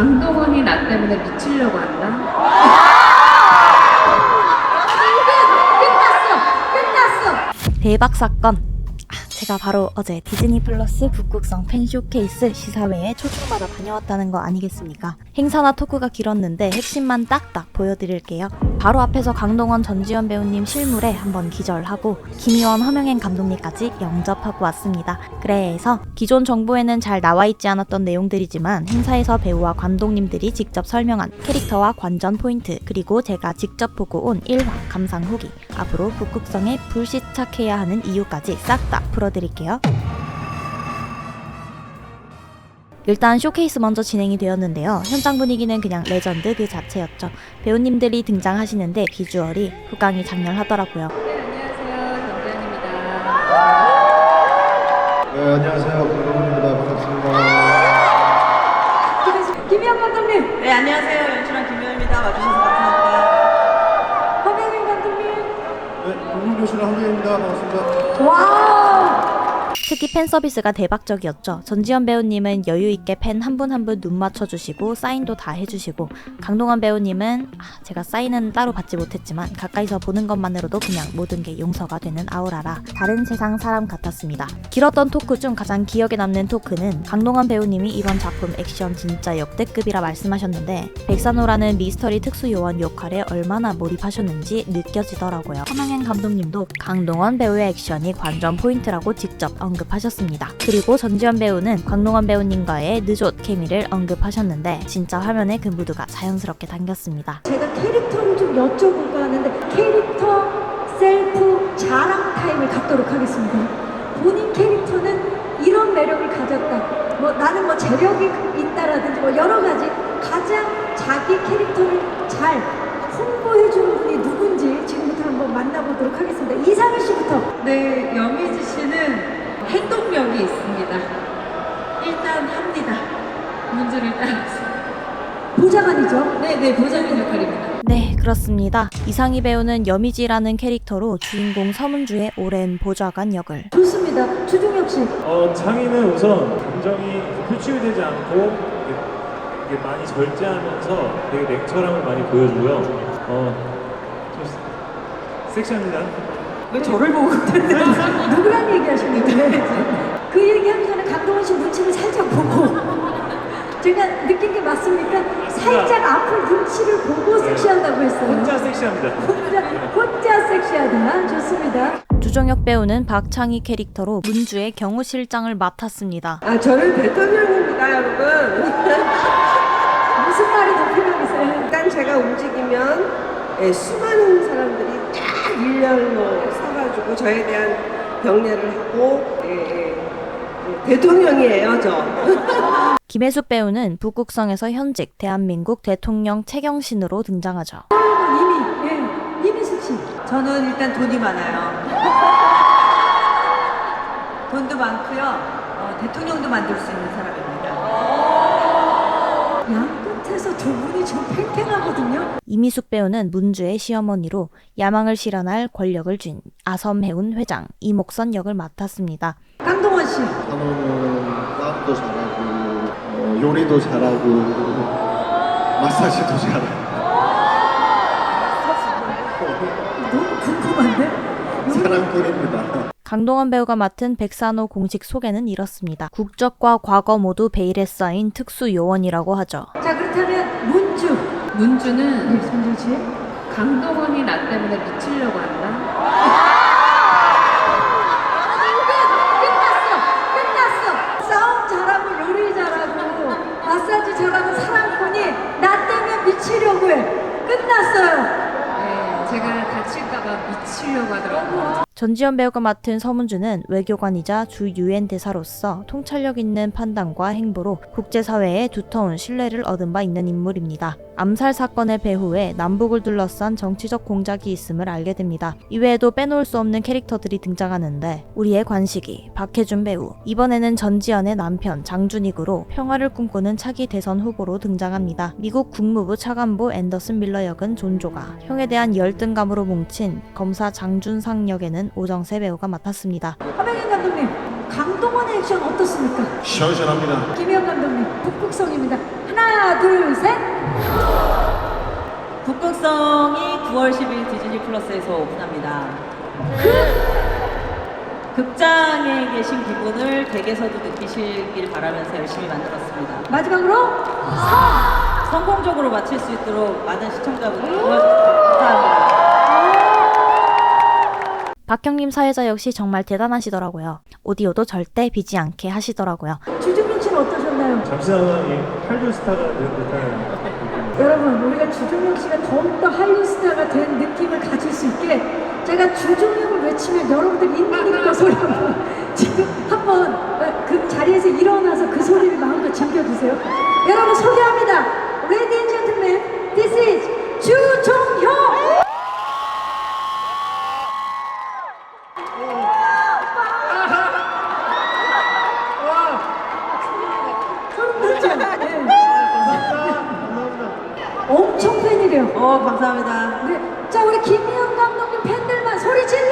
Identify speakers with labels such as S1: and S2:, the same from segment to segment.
S1: 강동원이 나 때문에 미치려고 한다?
S2: 대박 사건. 아, 제가 바로 어제 디즈니 플러스 북극성 팬 쇼케이스 시사회에 초청받아 다녀왔다는 거 아니겠습니까? 행사나 토크가 길었는데 핵심만 딱딱 보여드릴게요. 바로 앞에서 강동원 전지현 배우님 실물에 한번 기절하고 김희원 허명행 감독님까지 영접하고 왔습니다. 그래서 기존 정보에는 잘 나와 있지 않았던 내용들이지만 행사에서 배우와 감독님들이 직접 설명한 캐릭터와 관전 포인트 그리고 제가 직접 보고 온 1화 감상 후기 앞으로 북극성에 불시착해야 하는 이유까지 싹 다 풀어 드릴게요. 일단 쇼케이스 먼저 진행이 되었는데요. 현장 분위기는 그냥 레전드 그 자체였죠. 배우님들이 등장하시는데 비주얼이 후광이 장렬하더라고요.
S1: 네, 안녕하세요. 전지현입니다.
S3: 네, 안녕하세요. 강동원입니다. 반갑습니다.
S4: 김희영 감독님,
S5: 네, 안녕하세요. 연출한 김효입니다. 와주셔서 감사합니다.
S4: 허명인 감독님.
S3: 네, 공중교실의 한국입니다. 반갑습니다.
S4: 와,
S2: 특히 팬 서비스가 대박적이었죠. 전지현 배우님은 여유 있게 팬 한 분 한 분 눈 맞춰주시고 사인도 다 해주시고 강동원 배우님은 아, 제가 사인은 따로 받지 못했지만 가까이서 보는 것만으로도 그냥 모든 게 용서가 되는 아우라라 다른 세상 사람 같았습니다. 길었던 토크 중 가장 기억에 남는 토크는 강동원 배우님이 이번 작품 액션 진짜 역대급이라 말씀하셨는데 백산호라는 미스터리 특수 요원 역할에 얼마나 몰입하셨는지 느껴지더라고요. 허명현 감독님도 강동원 배우의 액션이 관전 포인트라고 직접 언급 하셨습니다. 그리고 전지현 배우는 강동원 배우님과의 늦옷 케미를 언급하셨는데 진짜 화면에 그 무드가 자연스럽게 담겼습니다.
S4: 제가 캐릭터를 좀 여쭤볼까 하는데 캐릭터 셀프 자랑 타임을 갖도록 하겠습니다. 본인 캐릭터는 이런 매력을 가졌다. 뭐 나는 뭐 재력이 있다라든지 뭐 여러 가지 가장 자기 캐릭터를 잘 홍보해주는 분이 누군지 지금부터 한번 만나보도록 하겠습니다. 이상희 씨부터.
S1: 네, 여미지 씨는 행동력이 있습니다. 일단 합니다. 문제를 따라서.
S4: 보좌관이죠.
S1: 네, 네, 보장인 역할입니다.
S2: 네, 그렇습니다. 이상희 배우는 여미지라는 캐릭터로 주인공 서문주의 오랜 보좌관 역을
S4: 좋습니다. 주중혁 씨.
S6: 어, 장인은 우선 감정이 표출되지 않고 이게, 많이 절제하면서 되게 냉철함을 많이 보여주고요. 어, 좀 섹- 섹시합니다.
S5: 왜 저를 보고
S4: 누구랑 제가 느낀 게 맞습니까? 살짝 앞을 눈치를 보고 섹시한다고 했어요.
S6: 혼자 섹시합니다.
S4: 혼자, 혼자 섹시하다. 좋습니다.
S2: 주종혁 배우는 박창희 캐릭터로 문주의 경호실장을 맡았습니다.
S5: 아, 저는 대통령입니다, 여러분.
S4: 무슨 말이 더 필요하세요?
S5: 일단 제가 움직이면 예, 수많은 사람들이 쫙 일렬로 서가지고 저에 대한 경례를 하고 예, 예, 예, 대통령이에요, 저.
S2: 김혜숙 배우는 북극성에서 현직 대한민국 대통령 최경신으로 등장하죠.
S4: 이미, 예, 이미숙 씨.
S5: 저는 일단 돈이 많아요. 돈도 많고요. 어, 대통령도 만들 수 있는 사람입니다.
S4: 양 끝에서 두 분이 좀 팽팽하거든요.
S2: 이미숙 배우는 문주의 시어머니로 야망을 실현할 권력을 쥔 아섬해운 회장 이목선 역을 맡았습니다.
S4: 강동원 씨.
S3: 단호는 싸움도 잘하고, 어, 요리도 잘하고, 마사지도 잘하고,
S4: 너무 궁금한데?
S3: 사랑꾼입니다.
S2: 강동원 배우가 맡은 백산호 공식 소개는 이렇습니다. 국적과 과거 모두 베일에 쌓인 특수 요원이라고 하죠.
S4: 자, 그렇다면 문주.
S1: 문주는
S4: 네.
S1: 강동원이 나 때문에 미치려고 한다?
S4: 끝났어! 끝났어! 싸움 잘하고 요리 잘하고 마사지 잘하는 사랑꾼이 나 때문에 미치려고 해. 끝났어요.
S1: 네, 제가 다칠까봐 미치려고 하더라고요.
S2: 전지현 배우가 맡은 서문주는 외교관이자 주 유엔 대사로서 통찰력 있는 판단과 행보로 국제사회에 두터운 신뢰를 얻은 바 있는 인물입니다. 암살 사건의 배후에 남북을 둘러싼 정치적 공작이 있음을 알게 됩니다. 이외에도 빼놓을 수 없는 캐릭터들이 등장하는데 우리의 관식이 박해준 배우 이번에는 전지현의 남편 장준익으로 평화를 꿈꾸는 차기 대선 후보로 등장합니다. 미국 국무부 차관보 앤더슨 밀러 역은 존조가 형에 대한 열등감으로 뭉친 검사 장준상 역에는 오정세 배우가 맡았습니다.
S4: 허명인 감독님, 강동원의 액션 어떻습니까?
S3: 시원시원합니다.
S4: 김혜영 감독님, 북극성입니다. 하나, 하나, 둘, 셋.
S7: 북극성이 9월 10일 디즈니 플러스에서 오픈합니다. 극장에 계신 기분을 댁에서도 느끼시길 바라면서 열심히 만들었습니다.
S4: 마지막으로
S7: 성공적으로 마칠 수 있도록 많은 시청자분들 도와주셔서 감사합니다.
S2: 박경림 사회자 역시 정말 대단하시더라고요. 오디오도 절대 비지 않게 하시더라고요.
S4: 주중민 씨는 어떠셨나요?
S6: 잠시나마 이 한류 스타가 된 듯한.
S4: 여러분, 우리가 주종혁 씨가 더욱더 한류 스타가 된 느낌을 가질 수 있게 제가 주종혁을 외치면 여러분들 인기니까 소리 한번 지금 한번 어, 그 자리에서 일어나서 그 소리를 마음껏 즐겨주세요. 여러분 소개합니다. Ladies and gentlemen, this is 주종혁! 소름 돋죠? 네. 엄청 팬이래요.
S7: 어, 감사합니다.
S4: 네. 자, 우리 김희영 감독님 팬들만 소리 질러!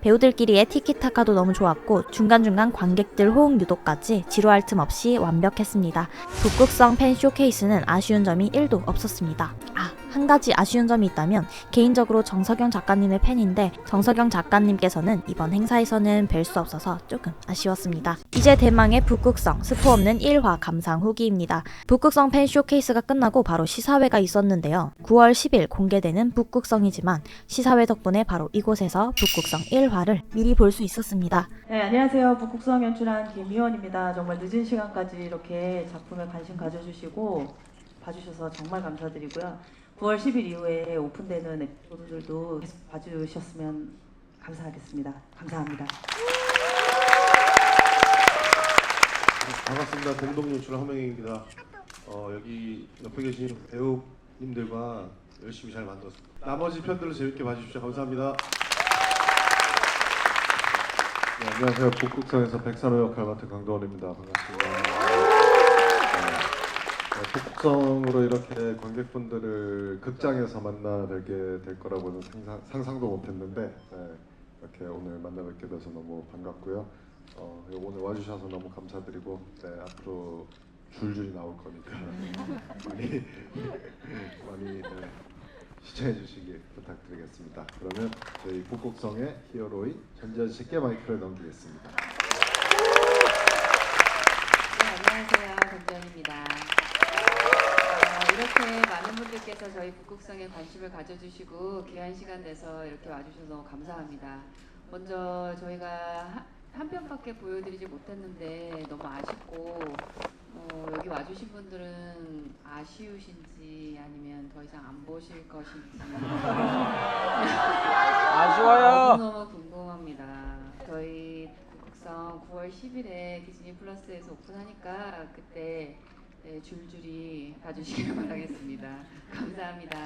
S2: 배우들끼리의 티키타카도 너무 좋았고 중간중간 관객들 호응 유도까지 지루할 틈 없이 완벽했습니다. 북극성 팬 쇼케이스는 아쉬운 점이 1도 없었습니다. 아, 한 가지 아쉬운 점이 있다면 개인적으로 정석영 작가님의 팬인데 정석영 작가님께서는 이번 행사에서는 뵐 수 없어서 조금 아쉬웠습니다. 이제 대망의 북극성 스포 없는 1화 감상 후기입니다. 북극성 팬 쇼케이스가 끝나고 바로 시사회가 있었는데요. 9월 10일 공개되는 북극성이지만 시사회 덕분에 바로 이곳에서 북극성 1화를 미리 볼 수 있었습니다.
S7: 네, 안녕하세요. 북극성 연출한 김희원입니다. 정말 늦은 시간까지 이렇게 작품에 관심 가져주시고 봐주셔서 정말 감사드리고요. 9월 10일 이후에 오픈되는 에피소드들도 계속 봐주셨으면 감사하겠습니다. 감사합니다.
S8: 반갑습니다. 동동 연출 허명입니다. 어, 여기 옆에 계신 배우님들과 열심히 잘 만들었습니다. 나머지 편들을 재밌게 봐주십시오. 감사합니다.
S3: 네, 안녕하세요. 북극성에서 백산호 역할 맡은 강도원입니다. 반갑습니다. 네, 네, 북극성으로 이렇게 관객분들을 극장에서 만나 뵙게 될 거라고는 상상, 상상 도 못했는데 네, 이렇게 오늘 만나 뵙게 돼서 너무 반갑고요. 어, 오늘 와주셔서 너무 감사드리고 네, 앞으로 줄줄이 나올 거니까 많이 많이 네, 시청해 주시길 부탁드리겠습니다. 그러면 저희 북극성의 히어로인 전지현 씨께 마이크를 넘기겠습니다.
S1: 네, 안녕하세요. 전지현입니다. 어, 이렇게 많은 분들께서 저희 북극성에 관심을 가져주시고 귀한 시간 내서 이렇게 와주셔서 너무 감사합니다. 먼저 저희가 하- 한 편밖에 보여드리지 못했는데 너무 아쉽고 어, 여기 와주신 분들은 아쉬우신지 아니면 더 이상 안 보실 것인지 아쉬워요. 너무너무 궁금합니다. 저희 북극성 9월 10일에 디즈니 플러스에서 오픈하니까 그때 네, 줄줄이 봐주시길 바라겠습니다. 감사합니다.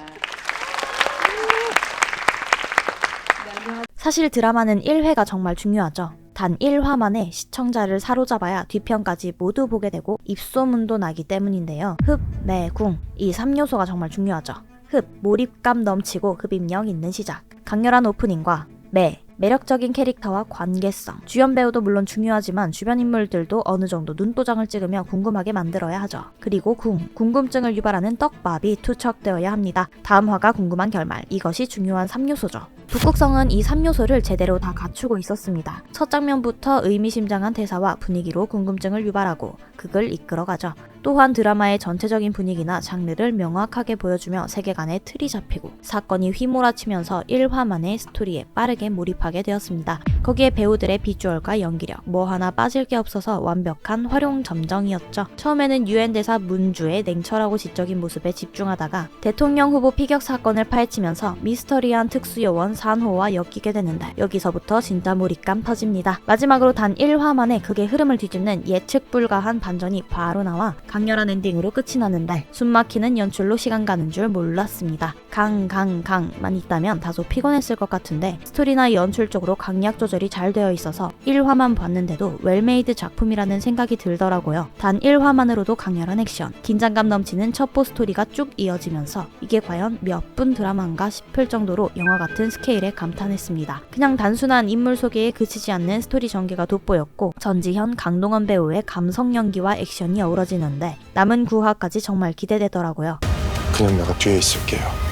S2: 사실 드라마는 1회가 정말 중요하죠. 단 1화만에 시청자를 사로잡아야 뒤편까지 모두 보게 되고 입소문도 나기 때문인데요. 흡, 매, 궁. 이 3요소가 정말 중요하죠. 흡, 몰입감 넘치고 흡입력 있는 시작. 강렬한 오프닝과 매, 매력적인 캐릭터와 관계성. 주연 배우도 물론 중요하지만 주변 인물들도 어느 정도 눈도장을 찍으며 궁금하게 만들어야 하죠. 그리고 궁, 궁금증을 유발하는 떡밥이 투척되어야 합니다. 다음 화가 궁금한 결말. 이것이 중요한 3요소죠. 북극성은 이 3요소를 제대로 다 갖추고 있었습니다. 첫 장면부터 의미심장한 대사와 분위기로 궁금증을 유발하고 극을 이끌어가죠. 또한 드라마의 전체적인 분위기나 장르를 명확하게 보여주며 세계관의 틀이 잡히고 사건이 휘몰아치면서 1화 만에 스토리에 빠르게 몰입하게 되었습니다. 거기에 배우들의 비주얼과 연기력 뭐 하나 빠질 게 없어서 완벽한 활용 점정이었죠. 처음에는 유엔 대사 문주의 냉철하고 지적인 모습에 집중하다가 대통령 후보 피격 사건을 파헤치면서 미스터리한 특수요원 산호와 엮이게 되는데 여기서부터 진짜 몰입감 터집니다. 마지막으로 단 1화 만에 극의 흐름을 뒤집는 예측 불가한 반전이 바로 나와 강렬한 엔딩으로 끝이 나는데 숨막히는 연출로 시간 가는 줄 몰랐습니다. 강, 강, 강만 있다면 다소 피곤했을 것 같은데 스토리나 연출적으로 강약 조절이 잘 되어 있어서 1화만 봤는데도 웰메이드 작품이라는 생각이 들더라고요. 단 1화만으로도 강렬한 액션, 긴장감 넘치는 첩보 스토리가 쭉 이어지면서 이게 과연 몇 분 드라마인가 싶을 정도로 영화 같은 스케일 스케일에 감탄했습니다. 그냥 단순한 인물 소개에 그치지 않는 스토리 전개가 돋보였고 전지현, 강동원 배우의 감성 연기와 액션이 어우러지는 데 남은 9화까지 정말 기대되더라고요.
S9: 그냥 내가 뒤에 있을게요.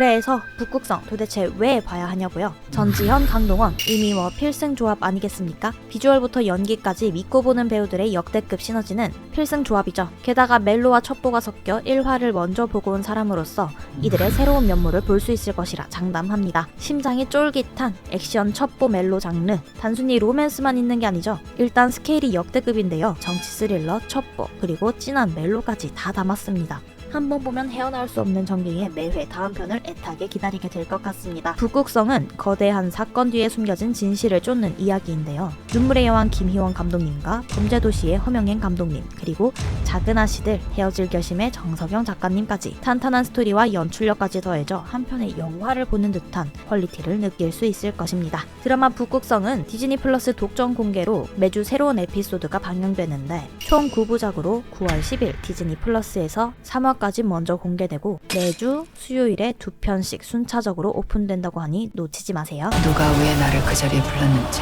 S2: 그래서 북극성 도대체 왜 봐야 하냐고요? 전지현, 강동원 이미 뭐 필승 조합 아니겠습니까? 비주얼부터 연기까지 믿고 보는 배우들의 역대급 시너지는 필승 조합이죠. 게다가 멜로와 첩보가 섞여 1화를 먼저 보고 온 사람으로서 이들의 새로운 면모를 볼 수 있을 것이라 장담합니다. 심장이 쫄깃한 액션 첩보 멜로 장르 단순히 로맨스만 있는 게 아니죠. 일단 스케일이 역대급인데요. 정치 스릴러, 첩보 그리고 진한 멜로까지 다 담았습니다. 한 번 보면 헤어나올 수 없는 전개에 매회 다음 편을 애타게 기다리게 될 것 같습니다. 북극성은 거대한 사건 뒤에 숨겨진 진실을 쫓는 이야기인데요. 눈물의 여왕 김희원 감독님과 범죄도시의 허명행 감독님 그리고 작은 아씨들 헤어질 결심의 정석영 작가님까지 탄탄한 스토리와 연출력까지 더해져 한 편의 영화를 보는 듯한 퀄리티를 느낄 수 있을 것입니다. 드라마 북극성은 디즈니 플러스 독점 공개로 매주 새로운 에피소드가 방영되는데 총 9부작으로 9월 10일 디즈니 플러스에서 3화 까지 먼저 공개되고 매주 수요일에 두 편씩 순차적으로 오픈된다고 하니 놓치지 마세요.
S10: 누가 왜 나를 그 자리에 불렀는지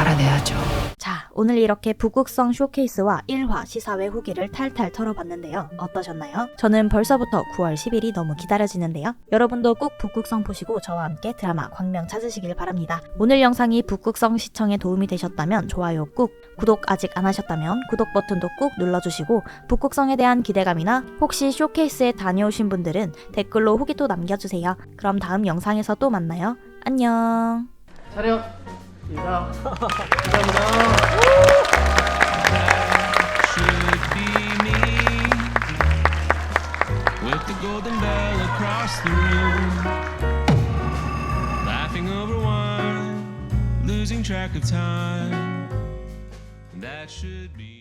S10: 알아내야죠.
S2: 자, 오늘 이렇게 북극성 쇼케이스와 1화 시사회 후기를 탈탈 털어봤는데요. 어떠셨나요? 저는 벌써부터 9월 10일이 너무 기다려지는데요. 여러분도 꼭 북극성 보시고 저와 함께 드라마 광명 찾으시길 바랍니다. 오늘 영상이 북극성 시청에 도움이 되셨다면 좋아요 꾹, 구독 아직 안 하셨다면 구독 버튼도 꾹 눌러주시고 북극성에 대한 기대감이나 혹시 쇼케이스에 다녀오신 분들은 댓글로 후기 또 남겨주세요. 그럼 다음 영상에서 또 만나요. 안녕.
S11: 촬영 감사합니다.
S12: should be me with the golden bell across the room laughing over wine losing track of time that should be